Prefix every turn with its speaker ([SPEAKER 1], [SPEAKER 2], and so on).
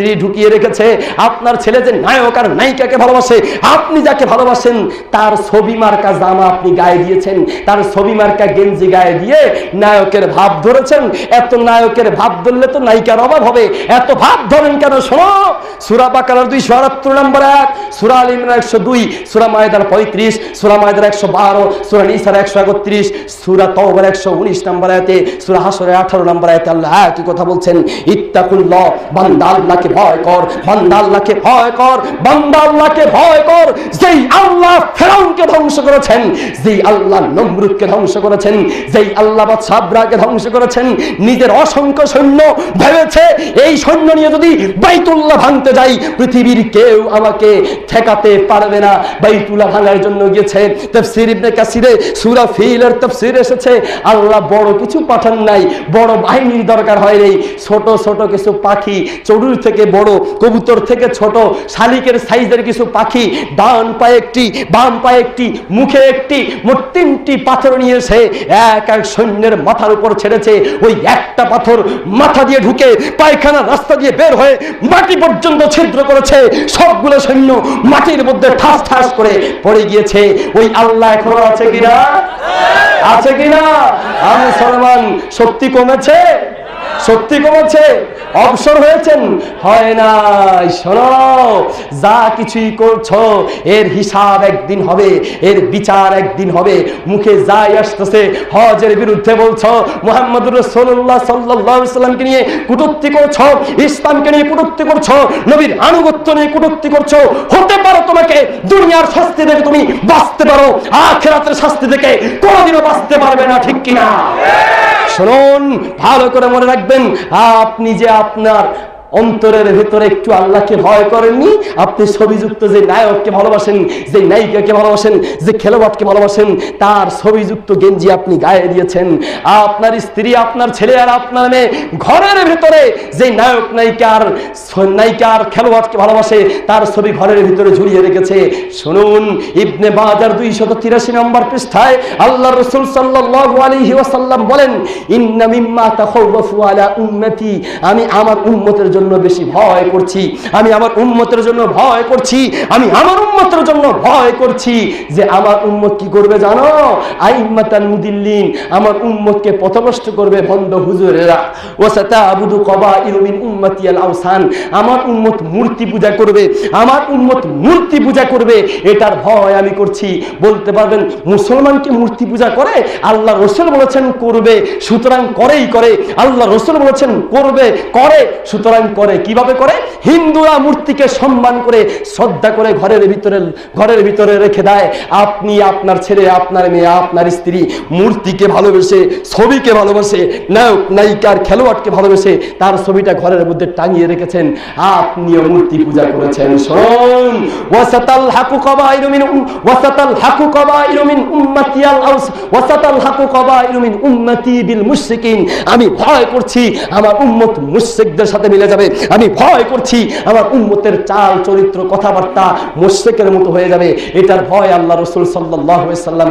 [SPEAKER 1] স্ত্রী ঢুকিয়ে রেখেছে, আপনার ছেলে যে নায়ক আর নায়িকাকে ভালোবাসে, আপনি যাকে ভালোবাসেন, তার ছবি মার্কা জামা আপনি গায়ে দিয়েছেন, তার ছবি মার্কা গেঞ্জি গায়ে দিয়ে নায়কের ভাব ধরেছেন। এত নায়কের ভাব ধরলে তো নায়িকার অভাব হবে। এত ভাব ধরেন কেন শোনো? সুরা বাকার দুইশো আটাত্তর নম্বর এক সুরা আল একশো দুই, সুরা মায়দার পঁয়ত্রিশ, সুরা মায়দার একশো বারো, সুরা নিসার একশো একত্রিশ, সুরা তওবার একশো উনিশ নম্বর আয়তে, সুরা হাসরে আঠারো নম্বর আয়তে আল্লাহ কি কথা বলছেন? ইত্তাকুল্লাহ, বান্দা আল্লাহকে ভয় কর বান্দা ভয় কর বান্দা আল্লাহকে ভয় কর যেই আল্লাহ ফেরাউনকে ধ্বংস করেছেন, যেই আল্লাহ নমরুদকে ধ্বংস করেছেন, যেই আল্লাহ সাবরাকে ধ্বংস করেছেন, নিজের অসংখ্য সৈন্য ভেবেছে, এই সৈন্য নিয়ে যদি বাইতুল্লাহ ভাঙতে যাই, পৃথিবীর কেউ আমাকে ঠেকাতে পারবে না। বাইতুল্লাহ ভাঙার জন্য গিয়েছে, তাফসীর ইবনে কাসিরে, সূরা ফিলের তাফসীর এসেছে, আল্লাহ বড় কিছু পাঠান নাই, বড় বাহিনীর দরকার হয় নেই। ছোট ছোট কিছু পাখি, চড়ুই থেকে বড়, কবুতর থেকে ছোট, শালিকের সাইজের কিছু পাখি, ডান পায়ে একটি বাম পায়ে একটি, মুখে একটি, মোট তিনটি পাথর নিয়ে এসে এক এক সৈন্যের মাথার উপর ছেড়েছে। ওই একটা পাথর মাথা দিয়ে ঢুকে পায়খানা রাস্তা দিয়ে বের হয়ে মাটি পর্যন্ত ছিদ্র করেছে। সবগুলো সৈন্য মাটির মধ্যে ঠাস ঠাস করে পড়ে গিয়েছে। ওই আল্লাহ এখনও আছে কিনা? আছে কিনা? আমি সলমান, শক্তি কমেছে? সত্যি কমেছে? অবসর হয়েছেন। হয় নাই শোনো, যা কিছুই করছ, এর হিসাব একদিন হবে, এর বিচার একদিন হবে। মুখে যাই আসতেছে, হজের বিরুদ্ধে বলছো, মোহাম্মদুর রসুল্লাহ সাল্লাহ সাল্লামকে নিয়ে কুটুক্তি করছ, ইসলামকে নিয়ে কুটুক্তি করছ, নবীর আনুগত্য নিয়ে কুটুক্তি করছ, হতে পারো তোমাকে, দুনিয়ার শাস্তি থেকে তুমি বাঁচতে পারো, আখেরাতের শাস্তি থেকে কোনোদিনও বাঁচতে পারবে না, ঠিক কিনা? শুনুন ভালো করে মনে রাখবেন আপনি যে আপনার অন্তরের ভেতরে একটু আল্লাহকে ভয় করেননি? আপনি ছবিযুক্ত যে নায়ককে ভালোবাসেন, যে নায়িকাকে ভালোবাসেন, যে খেলোয়াড়কে ভালোবাসেন, তার ছবিযুক্ত গেঞ্জি আপনি গায়ে দিয়েছেন। আপনার স্ত্রী, আপনার ছেলে আর আপনার মেয়ে ঘরের ভেতরে যে নায়ক, নায়িকার নায়িকার, খেলোয়াড়কে ভালোবাসে, তার ছবি ঘরের ভিতরে ঝুলিয়ে রেখেছে। শুনুন, ইবনে বাজার দুইশত তিরাশি নম্বর পৃষ্ঠায় আল্লাহ রসুল সাল্লাল্লাহু আলাইহি ওয়াসাল্লাম বলেন, ইন্না মিম্মা তাখাওয়াফু আলা উম্মতি। আমি আমার উম্মতের জন্য বেশি ভয় করছি। আমি আমার উম্মতের জন্য ভয় করছি। আমি আমার উম্মতের জন্য ভয় করছি যে আমার উম্মত কি করবে জানো? আইম্মাতান মুদিল্লিন, আমার উম্মতকে পথভ্রষ্ট করবে ভণ্ড হুজুরেরা। ওয়াসাতা আবুদু কবাইরু মিন উম্মতি আল আওসান, আমার উম্মত মূর্তি পূজা করবে। আমার উম্মত মূর্তি পূজা করবে। এটার ভয় আমি করছি। বলতে পারবেন মুসলমানকে মূর্তি পূজা করে? আল্লাহ রসুল বলেছেন করবে, সুতরাং করেই করে। আল্লাহ রসুল বলেছেন করবে, করে, সুতরাং করে, কীভাবে করে? হিন্দুরা মূর্তিকে সম্মান করে, শ্রদ্ধা করে ঘরের ভিতরে ঘরের ভিতরে রেখে দেয়। আপনি আপনার ছেলে, আপনার মেয়ে, আপনার স্ত্রী মূর্তিকে ভালোবেসে, ছবিকে ভালোবাসে, নায়ক, নায়িকার খেলোয়াড়কে ভালোবেসে তার ছবিটা ঘরের মধ্যে টাঙিয়ে রেখেছেন। আপনিও মূর্তি পূজা করেছেন। শোন ওয়াসাতাল হাকু কবাইরু মিন উম- ওয়াসাতাল হাকু কবাইরু মিন উম্মতি আউস ওয়াসাতাল হাকু কবাইরু মিন উম্মতি বিল মুশরিকিন। আমি ভয় করছি, আমার উম্মত মুশরিকদের সাথে মিলে যাবে। আমি ভয় করছি। আমার উম্মতের চাল, চরিত্র, কথাবার্তা মোশেকের মতো হয়ে যাবে। এটার ভয় আল্লাহ রসুল সাল্লাহ সাল্লাম